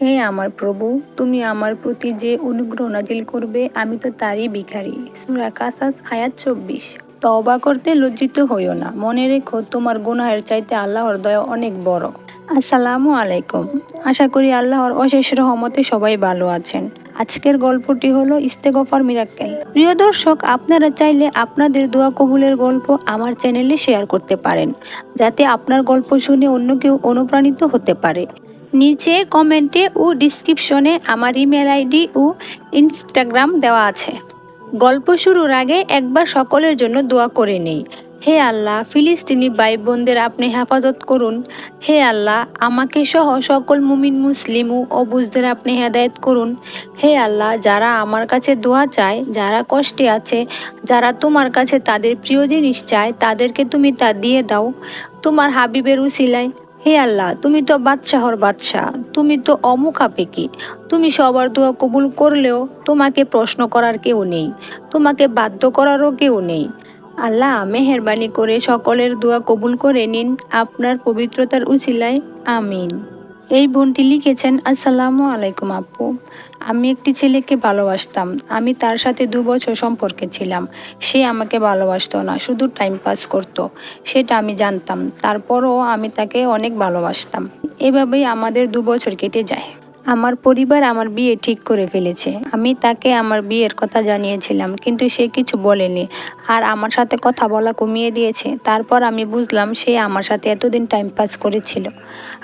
হে আমার প্রভু, তুমি আমার প্রতি যে অনুগ্রহ নাজিল করবে, আমি তো তারই ভিখারি। সুরা কাসাস, আয়াত চব্বিশ। তওবা করতে লজ্জিত হইও না। মনে রেখো, তোমার গুনাহের চাইতে আল্লাহর দয়া অনেক বড়। আসসালামু আলাইকুম। আশা করি আল্লাহর অশেষ রহমতে সবাই ভালো আছেন। আজকের গল্পটি হলো ইস্তেগফার মিরাক্কেল। প্রিয় দর্শক, আপনারা চাইলে আপনাদের দোয়া কবুলের গল্প আমার চ্যানেলে শেয়ার করতে পারেন, যাতে আপনার গল্প শুনে অন্য কেউ অনুপ্রাণিত হতে পারে। নিচে কমেন্টে ও ডিসক্রিপশনে আমার ইমেল আইডি ও ইনস্টাগ্রাম দেওয়া আছে। গল্প শুরুর আগে একবার সকলের জন্য দোয়া করে নেই। হে আল্লাহ, ফিলিস্তিনি ভাই বোনদের আপনি হেফাজত করুন। হে আল্লাহ, আমাকে সহ সকল মুমিন, মুসলিম ও অবুজদের আপনি হেদায়ত করুন। হে আল্লাহ, যারা আমার কাছে দোয়া চায়, যারা কষ্টে আছে, যারা তোমার কাছে তাদের প্রিয় জিনিস চায়, তাদেরকে তুমি তা দিয়ে দাও। তোমার হাবিবের উসিলায় হে আল্লাহ, তুমি তো বাদশাহর বাদশাহ, তুমি তো অমুখাপেকি তুমি সবার দোয়া কবুল করলেও তোমাকে প্রশ্ন করার কেউ নেই, তোমাকে বাধ্য করারও কেউ নেই। আল্লাহ, মেহরবানি করে সকলের দোয়া কবুল করে নিন, আপনার পবিত্রতার উচিলায়, আমিন। এই বোনটি লিখেছেন, আসসালামু আলাইকুম আপু। আমি একটি ছেলেকে ভালোবাসতাম। আমি তার সাথে দু বছর সম্পর্কে ছিলাম। সে আমাকে ভালোবাসতো না, শুধু টাইম পাস করত। সেটা আমি জানতাম। তারপরও আমি তাকে অনেক ভালোবাসতাম। এভাবেই আমাদের দু বছর কেটে যায়। আমার পরিবার আমার বিয়ে ঠিক করে ফেলেছে। আমি তাকে আমার বিয়ের কথা জানিয়েছিলাম, কিন্তু সে কিছু বলেনি। আর আমার সাথে কথা বলা কমিয়ে দিয়েছে। তারপর আমি বুঝলাম সে আমার সাথে এতদিন টাইম পাস করেছিল।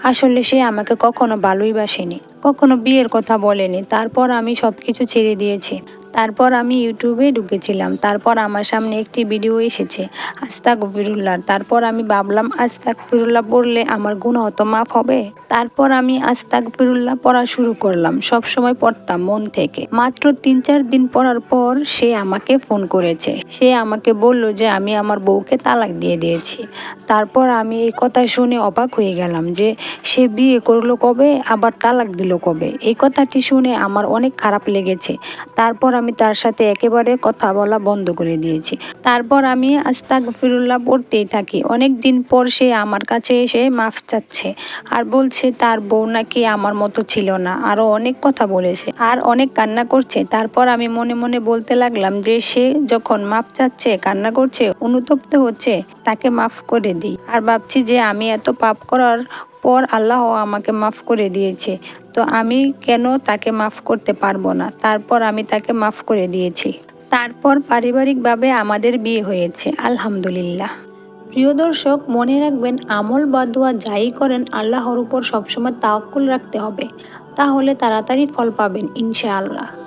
আসলে সে আমাকে কখনো ভালোই বাসেনি, কখনো বিয়ের কথা বলেনি। তারপর আমি সব কিছু ছেড়ে দিয়েছি। তারপর আমি ইউটিউবে ঢুকেছিলাম। তারপর আমার সামনে একটি ভিডিও এসেছে আস্তাক ফিরুল্লাহ তারপর আমি ভাবলাম আস্তাক ফিরুল্লাহ পড়লে আমার গুণ হতো মাফ হবে। তারপর আমি আস্তাক ফিরুল্লাহ পড়া শুরু করলাম। সব সময় পড়তাম মন থেকে। মাত্র তিন চার দিন পড়ার পর সে আমাকে ফোন করেছে। সে আমাকে বলল যে, আমি আমার বউকে তালাক দিয়ে দিয়েছি। তারপর আমি এই কথা শুনে অবাক হয়ে গেলাম যে, সে বিয়ে করল কবে? আবার তালাক দিল কবে? এই কথাটি শুনে আমার অনেক খারাপ লেগেছে। তারপর আমি তার সাথে একেবারে কথা বলা বন্ধ করে দিয়েছি। তারপর আমি আস্তাক ফিরুল্লাহ পড়তেই থাকি। অনেক দিন পর সে আমার কাছে এসে মাফ চাচ্ছে আর বলছে, তার বউ নাকি আমার মতো ছিল না। আরও অনেক কথা বলেছে আর অনেক কান্না করছে। তারপর আমি মনে মনে বলতে লাগলাম যে, সে যখন মাফ চাচ্ছে, কান্না করছে, অনুতপ্ত হচ্ছে, তাকে মাফ করে দিই। আর ভাবছি যে, আমি এত পাপ করার পর আল্লাহ আমাকে মাফ করে দিয়েছে। তো আমি কেন তাকে মাফ করতে পারব না? তারপর আমি তাকে মাফ করে দিয়েছি। তারপর পারিবারিকভাবে আমাদের বিয়ে হয়েছে। আলহামদুলিল্লাহ। প্রিয় দর্শক, মনে রাখবেন, আমল বা দোয়া যাই করেন, আল্লাহর উপর সবসময় তাওয়াক্কুল রাখতে হবে। তাহলে তাড়াতাড়ি ফল পাবেন, ইনশাআল্লাহ।